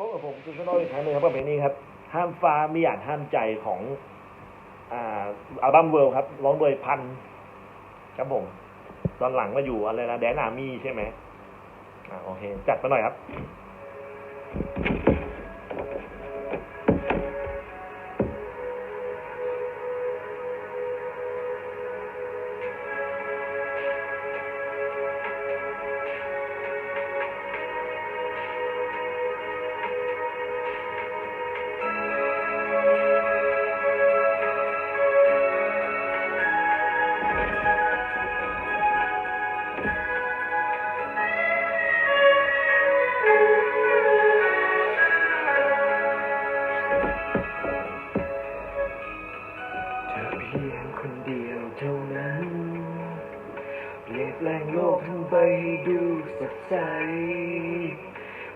พบกับผมคุณชโนอีกครั้งหนึ่งครับกับเพลงนี้ครับ ห้ามฟ้ามีอาจห้ามใจของอ่าอัลบั้มเวิร์ครับร้องโดยพันครับผม ตอนหลังมาอยู่อะไรนะแดนอามี่ใช่ไหมอ่าโอเค จัดไปหน่อยครับ ดูสดใส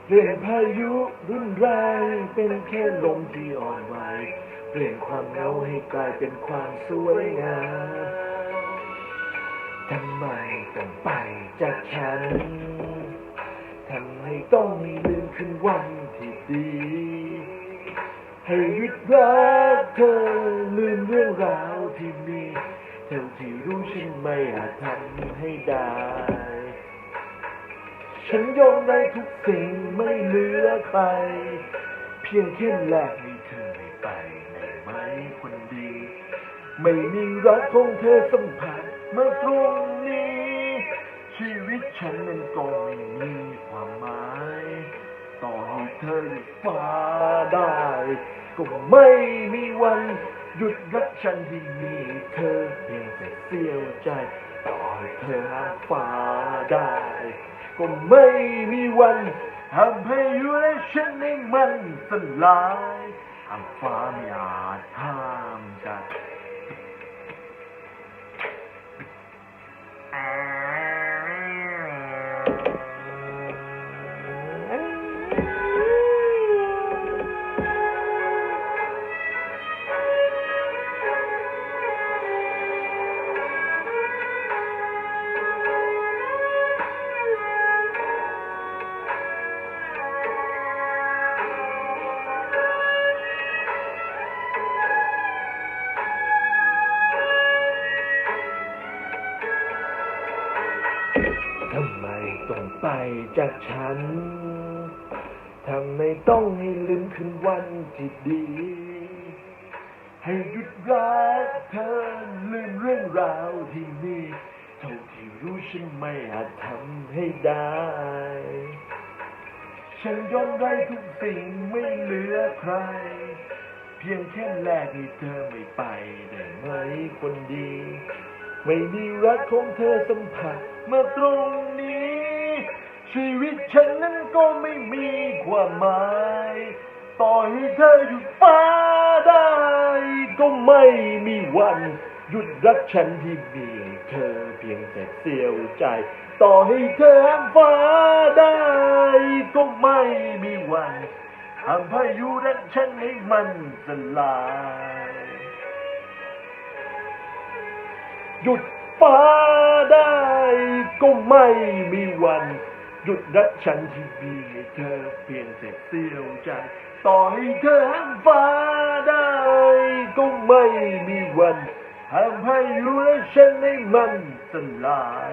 เปลี่ยนพายุรุนแรงเป็นแค่ลมที่อ่อนไหวเปลี่ยนความเหงาให้กลายเป็นความสวยงามทำไมต้องไปจากฉันทำไมต้องม่ลืมคืนวันที่ดี ให้ยุดรักเธอลืมเรื่องราวที่มีเท่าที่รู้ฉันไม่อาจทำให้ได้ ฉันยอมได้ทุกสิ่งไม่เหลือใคร เพียงแค่แลกให้เธอไม่ไปได้ไหมคนดี ไม่มีรักของเธอสัมผัสมาตรงนี้ ชีวิตฉันนั้นก็ไม่มีความหมาย ต่อให้เธอหยุดฟ้าได้ ก็ไม่มีวัน หยุดรักฉันที่มีเธอเพียงแต่เสี้ยวใจ ต่อให้เธอห้ามฟ้าได้ ก็ไม่มีวันทำให้อยู่ในฉันนี้มันสลาย I'm far beyond าได้ ทำไมต้องไปจากฉัน ทำไมต้องให้ลืมคืนวันที่ดี ให้หยุดรักเธอลืมเรื่องราวที่มีเท่าที่รู้ฉันไม่อาจทำให้ได้ ฉันยอมได้ทุกสิ่งไม่เหลือใคร เพียงแค่แลกให้เธอไม่ไปได้ไหมคนดี ไม่มีรักของเธอสัมผัสมาตรงนี้ ชีวิตฉันนั้นก็ไม่มีความหมายต่อให้เธอหยุดฟ้าได้ ก็ไม่มีวัน หยุดรักฉันที่มีเธอเพียงแต่เสียวใจ ต่อให้เธอห้ามฟ้าได้ ก็ไม่มีวันห้ามพายุรักฉันให้มันสลาย หยุดฟ้าได้ก็ไม่มีวัน หยุดรักฉันที่มีให้เธอเพียงแต่เสี้ยวใจ ต่อให้เธอห้ามฟ้าได้ ก็ไม่มีวันห้ามพายุและฉันให้มันสลาย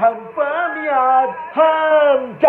ห้ามฟ้าไม่อาจห้ามใจ